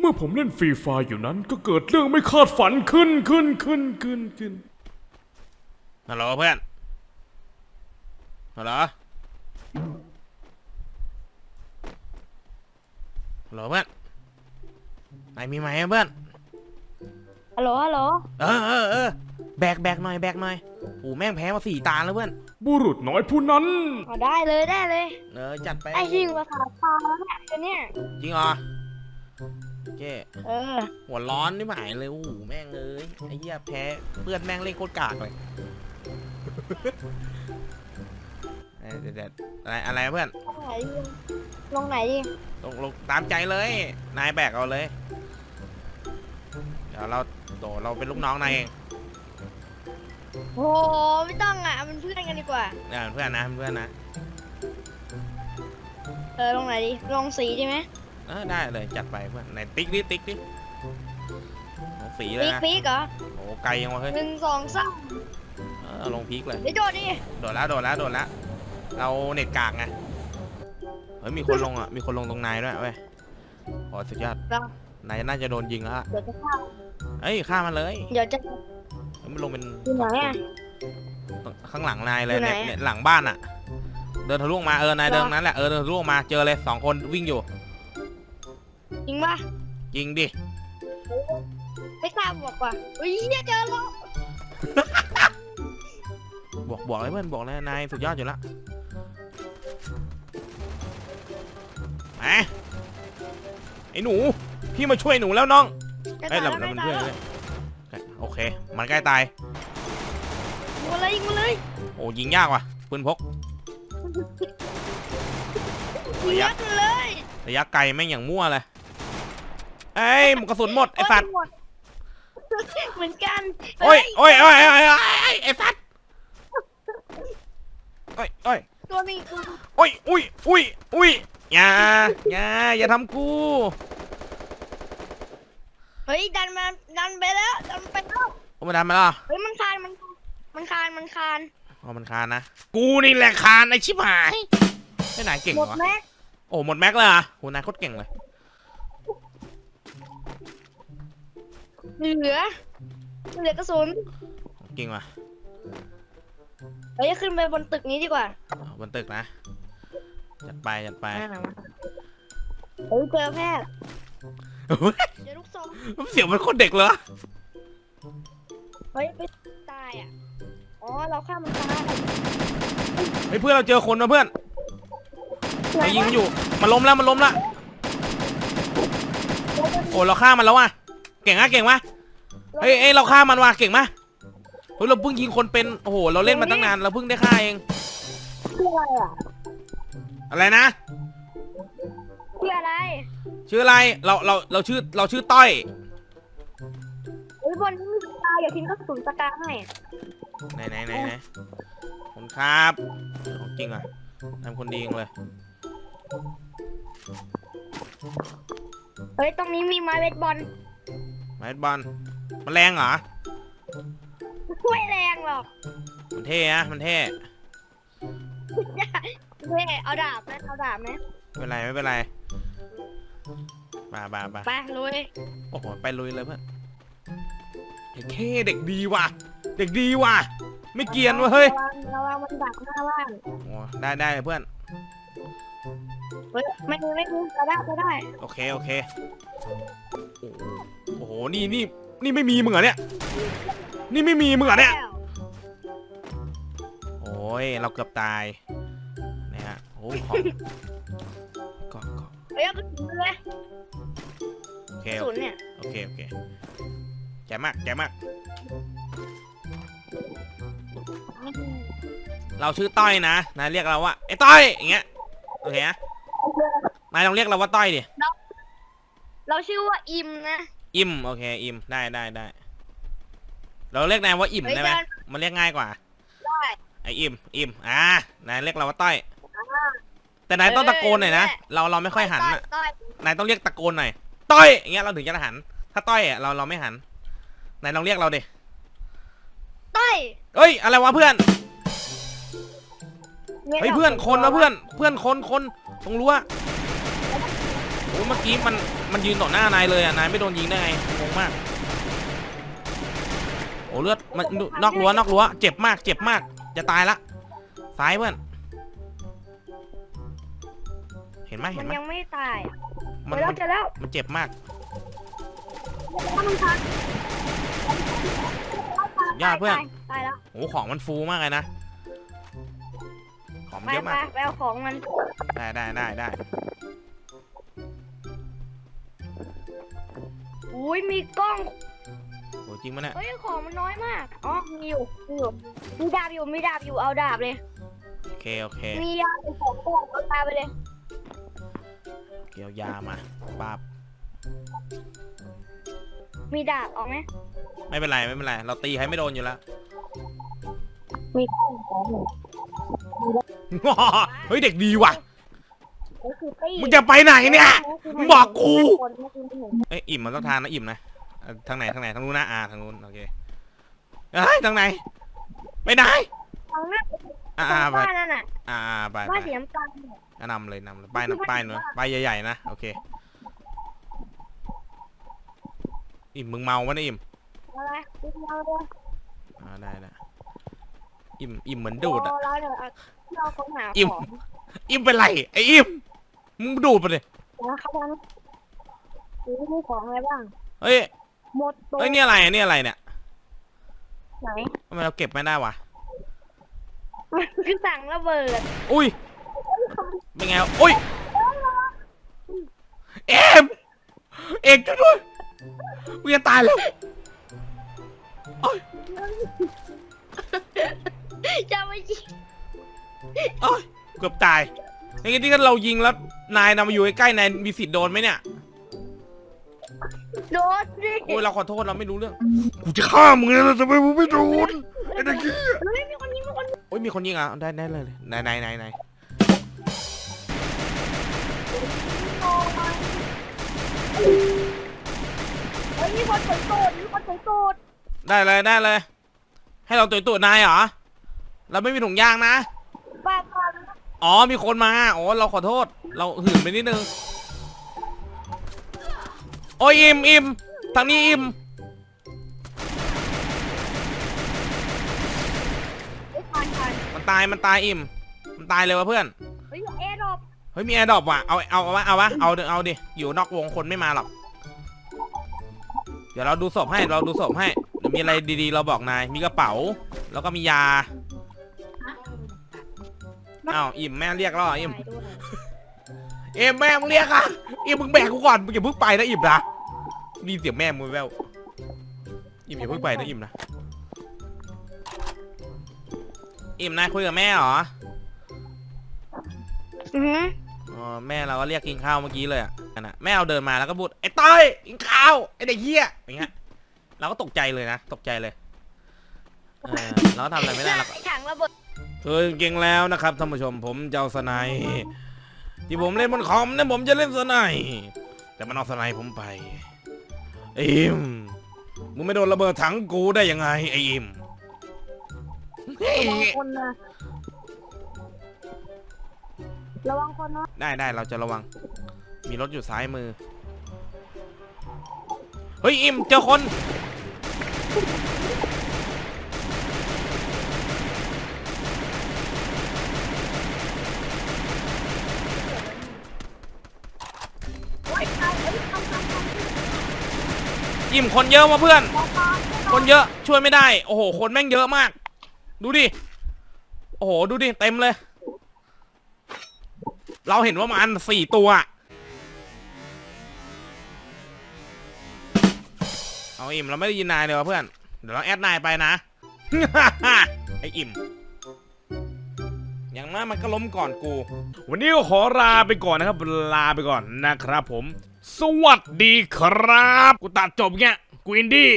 เมื่อผมเล่นฟรีไฟร์อยู่นั้น ก็เกิดเรื่องไม่คาดฝันขึ้นขึ้นขึ้นขึ้นขึ้นฮัลโหลเพื่อนฮัลโหลฮัลโหลเพื่อนไหนมีไหมอะเพื่อน ฮัลโหลฮัลโหลเออเออเออแบกแบกหน่อยแบกหน่อยโอ้แม่งแพ้มาสี่ตาแล้วเพื่อน บุรุษน้อยผู้นั้น เอาได้เลยได้เลย เออจัดไปไอ้ชิงภาษาตาแล้วเนี่ยตัวเนี้ยจริงเหรอโอ เคเออ หัวร้อนนี่หมายเลยโอ้โหแม่งเลยไอ้เหี้ยแพ้เพื่อนแม่งเล่นโคตรกากเลยเอ้ยเดี๋ยวเดี๋ยวอะไรอะไรเพื่อนลงไหนดีลงไหนดีลงลงตามใจเลย นายแบกเอาเลย เดี๋ยวเราโดเราเป็นลูกน้องนายเองโหไม่ต้องอะมันเพื่อนกันดีกว่า เนี่ยเพื่อนนะเพื่อนนะ เออลงไหนดีลงสีดีไหม เออได้เลยจัดไปเพื่อนไหนติ๊กดิติ๊กดิลงสีเลยปีกนะปีกเหรอโอ้ไกลยังวะเฮ้ยหนึ่งสองสามเออลงพีกเลย เดี๋ยวโดดดิโดดแล้วโดดแล้วโดดแล้วเราเน็ตกากไงเฮ้ยมีคนลงอะมีคนลงตรงนายด้วยเว้ยโอ้สุดยอดเรานายน่าจะโดนยิงแล้วอะเดี๋ยวจะฆ่าเอ้ยฆ่ามันเลยเดี๋ยวจะเฮ้ยมันลงเป็นอยู่ไหนอะข้างหลังนายเลยอยู่ไหนเนี่ยอะ เนี่ยหลังบ้านอะ เดินทะลุออกมาเออนายเหรอเดินนั้นแหละเออเดินทะลุออกมาเจอเลยสองคนวิ่งอยู่ จริงปะยิงดิ ไม่กล้าบอกว่ะอุ้ยเหี้ยเจอแล้วบวกบวกเลยเพื่อนบวกเลยนายสุดยอดอยู่ละแหมไอ้หนู พี่มาช่วยหนูแล้วน้องจะเอ้ยตายเราแล้วเราไม่เป็นตายเพื่อนแล้วเลยโอเค มันใกล้ตาย ยิงมาเลยยิงมาเลยโอ้ยิงยากว่ะปืนพกระยะยัดมาเลยระยะไกลแม่งอย่างมั่วเลย เอ้ยกระสุนหมดไอ้สัตว์โยเหมือนกันโอ้ยโอ้ยโอ้ยโอ้ยโอ้ยไอ้สัตว์โอ้ยโอ้ยตัวนี้ตัวโอ้ยอุ้ยอุ้ยอุ้ยอย่าอย่าอย่าทำกู เฮ้ยดันมาดันไปแล้วดันไปแล้วโอ้มาดันมาแล้วเฮ้ยมันคานมันมันคานมันคานอ๋อมันคานนะ กูนี่แหละคานไอ้ชิบหายไอ้ไหนเก่งหมดวะแม็กโอ้หมดแม็กเลยเหรอะโหนายโคตรเก่งเลย เหลือ เหลือกระสุนเก่งว่ะเฮ้ยขึ้นไปบนตึกนี้ดีกว่าเอาบนตึกนะ จัดไปจัดไปอ่ามาเฮ้ยเจอแพทย์เฮ้ยเจอลูกซองเสียงมันโคตรเด็กเลยเฮ้ยไปตายอะอ๋อเราฆ่ามันตายเฮ้ยเพื่อนเราเจอคนนะเพื่อนเรายิงมันอยู่ มันล้มแล้วมันล้มแล้วโอ้เราฆ่ามันแล้วว่ะ เก่งอะเก่งมะเฮ้ยเอ้ยเราฆ่ามันว่ะเก่งมะเฮ้ยเราเพิ่งยิงคนเป็นโอ้โหเราเล่นมาตั้งนานเราเพิ่งได้ฆ่าเองชื่ออะไรอะอะไรนะชื่ออะไรชื่ออะไรเราเราเราชื่อเราชื่อต้อยเฮ้ยบนนี้มีสกาอย่าทิ้งกระสุนสกาให้ไหนไหนไหนไหนขอบคุณครับของจริงอะทำคนดีจริงเลยเฮ้ยตรงนี้มีไม้เบสบอล ไม้บอลมันแรงเหรอ ไม่แรงหรอกมันเท่อะมันเท่เฮ้ยเอาดาบไหมเอาดาบไหมไม่เป็นไรไม่เป็นไรมาบาบาไปลุยโอ้โหไปลุยเลยเพื่อนเด็กเท่เด็กดีว่ะ เด็กดีว่ะ ไม่เกรียนว่ะเฮ้ยระวังระวังมันดักหน้าบ้านโอ้ได้ได้เลยเพื่อน เฮ้ยไม่มีไม่มีจะได้จะได้โอเคโอเคโอ้โหโอ้โหนี่นี่นี่ไม่มีมึงเหรอเนี่ย นี่ไม่มีมึงเหรอเนี่ยแล้วโอ้ยเราเกือบตายนะฮะโอ้ของเกาะเกาะเฮ้ยเอากระสุนเลยโอเคกระโอสุนเคเนี่ยโอเคโอเคแจ๋มมากแจ๋มมากเราชื่อต้อยนะนายเรียกเราว่าไอ้ต้อยอย่างเงี้ย โอเคนะนายลองเรียกเราว่าต้อยดิเราชื่อว่าอิมนะ อิ่มโอเค อิ่มได้ได้ได้เราเรียกนายว่าอิ่มเฮ้ยได้ไหมเดินมันเรียกง่ายกว่าได้ไอ้อิ่มอิ่มอ่านายเรียกเราว่าต้อย แต่นายต้องเออตะโกนหน่อยนะแม่เราเราไม่ค่อยหันต้อะต้อยนายต้องเรียกตะโกนหน่อยต้อยอย่างเงี้ยเราถึงจะหัน ถ้าต้อยอะเราเราไม่หันนายลองเรียกเราดิต้อยเอ้ยอะไรวะเพื่อน เฮ้ยดกเพื่อนส่วคนนะตัวเพื่อนเพื่อนคนคนตรงรั้วโอ้เมื่อกี้มันมันยืนต่อหน้านายเลยอะนายไม่โดนยิงได้ไงงงมากโอ้เลือดมันนอกรั้วนอกรั้วเจ็บมากเจ็บมาก จะตายละซ้ายเพื่อน เห็นไหมมัเห็นนไหมยังไม่ตายอะมันเดี๋ยวมันเจอแล้วมันเจ็บมากถ้ามันทันยากเพื่อนตายตายแล้วโอ้ของมันฟูมากเลยนะ ของมันไปเยอะไปมาก ไปเอาของมันได้ได้ได้ได้อุ้ยมีกล้องโอ้จริงมั้ยเนี่ยเฮ้ยของมันน้อยมากอ๋อมีอยู่มีอยู่มีดาบอยู่มีดาบอยู่เอาดาบเลย โอเคโอเคมียาอยู่สองตัวเอาตาไปเลยเกี่ยวยามาปาบมีดาบออกไหมไม่เป็นไรไม่เป็นไรเราตีให้ไม่โดนอยู่แล้วมีกล้องของหนู เฮ้ยเด็กดีว่ะ ก็คือตี้มึงจะไปไหนเนี่ย มึงบอกกูคนไม่กินหนูเอ้ยอิ่มมันต้องทานนะอิ่มนะเอ่อทางไหนทางไหนทางนู้นนะอ่าทางนู้นโอเคเอ้ยทางไหนไปไหนทางนั้นอ่าตรอ่างไปบ้านนั่นน่ะอ่าอ่าไปไปบ้านสีน้ำตาลน่ะอะนำเลยนำเลยป้ายนะป้ายเนอะป้ายใหญ่ๆนะโอเคอิ่มมึงเมาวะเนี่ยอิ่มอะไรดูเราเลยอ่าได้ได้ อิ่มอิ่มเหมือนดูดอะโเราเนี่ยเราค้นหาอิ่มของอิ่มเป็นไรไอ้อิ่มมึงดูดไปเลยนะครับท่านดูมีของอะไรบ้าง เฮ้ยหมดตัวเฮ้ยนี่อะไรอะนี่อะไรเนี่ยไหนทำไมเราเก็บไม่ได้วะมันคือสั่งระเบิดอุ้ยเป็นไงวะอุ้ยเอ็มเอกช่วยด้วยกูจะตายแล้วโอ้ย จะไม่ยิงโอ้ยเกือบตายอย่างงี้ที่เรายิงแล้วนายนำมาอยู่ใกล้ๆนายมีสิทธิ์โดนไหมเนี่ย โดนสิโอ้ยเราขอโทษเราไม่รู้เรื่อง กูจะฆ่ามึงนะทำไมมึงไม่โดนไอ้ตะกี้เฮ้ยมีคนยิงมีคนยิงโอ้ยมีคนยิงอะได้ได้เลยไหนไหนไหนไหนโอ้ยเฮ้ยมีคนสวยโสดมีคนสวยโสดได้เลยได้เลย ให้เราตัวตัวนายเหรอ เราไม่มีถุงยางนะบ้าบ้าอ๋อมีคนมาอ๋อเราขอโทษ เราหื่นไปนิดนึงโอ้ยอิมอิมทางนี้อิมไอ้ยทานทานมันตายมันตายอิมมันตายเลยวะเพื่อนเฮ้ยแอร์ดรอปเฮ้ยมีแอร์ดรอปว่ะเอาเอาเอาวะเอาวะเอาดิเอาดิอยู่นอกวงคนไม่มาหรอกเดี๋ยวเราดูศพให้เราดูศพให้เดี๋ยวมีอะไรดีๆ เราบอกนายมีกระเป๋า แล้วก็มียา อ้าวอิ่มแม่เรียกแล้วเหรออิ่มถ่ายด้วยเอ็มแม่มึงเรียกอะอิ่มมึงแบกกูก่อนมึงอย่าเพิ่งไปนะอิ่มนะมีเสียงแม่มึงแววอิ่มอย่าเพิ่งไปนะอิ่มนะอิ่มนายคุยกับแม่เหรออือหืออ๋อแม่เราก็เรียกกินข้าวเมื่อกี้เลยอะนั่นน่ะแม่เอาเดินมาแล้วก็พูดไอ้ต้อยกินข้าวไอ้เด็กเหี้ยอย่างเงี้ยเราก็ตกใจเลยนะตกใจเลยเออเราก็ทำอะไรไม่ได้หรอกไอ้ถังระเบิด เธอเก่งแล้วนะครับท่านผู้ชมผมจะเอาสไนด์ที่ผมเล่นบนคอมเนี่ยผมจะเล่นสไนด์แต่มันเอาสไนด์ผมไปไอ้อิมมึงไม่โดนระเบิดถังกูได้ยังไงไอ้อิมเฮ้ยระวังคนนะระวังคนนะได้ได้เราจะระวัง มีรถอยู่ซ้ายมือ เฮ้ย อิมเจอคน เฮ้ยทำเฮ้ยทำทำทำอิมคนเยอะมาเพื่อน คนเยอะช่วยไม่ได้ โอ้โห คนแม่งเยอะมาก ดูดิ โอ้โห ดูดิ เต็มเลย เราเห็นว่ามันสี่ตัว เอาอิ่มเราไม่ได้ยินนายเลยวะเพื่อน เดี๋ยวเราแอดนายไปนะ ไออิ่ม อย่างนั้นมันก็ล้มก่อนกู วันนี้ก็ขอลาไปก่อนนะครับ ลาไปก่อนนะครับผม สวัสดีครับ กูตัดจบเงี้ยกูอินดี้